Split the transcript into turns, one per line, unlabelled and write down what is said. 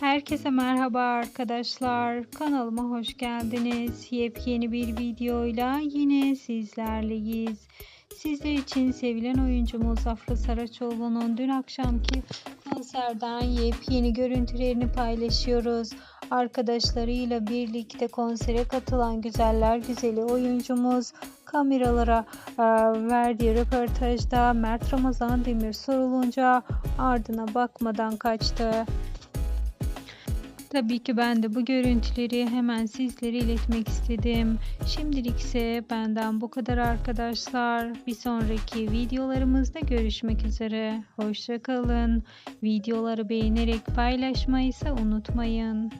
Herkese merhaba arkadaşlar. Kanalıma hoş geldiniz. Yepyeni bir videoyla yine sizlerleyiz. Sizler için sevilen oyuncumuz Afra Saraçoğlu'nun dün akşamki konserden yepyeni görüntülerini paylaşıyoruz. Arkadaşlarıyla birlikte konsere katılan güzeller güzeli oyuncumuz kameralara e, verdiği röportajda Mert Ramazan Demir sorulunca ardına bakmadan kaçtı. Tabii ki ben de bu görüntüleri hemen sizlere iletmek istedim. Şimdilik ise benden bu kadar arkadaşlar. Bir sonraki videolarımızda görüşmek üzere. Hoşçakalın. Videoları beğenerek paylaşmayı ise unutmayın.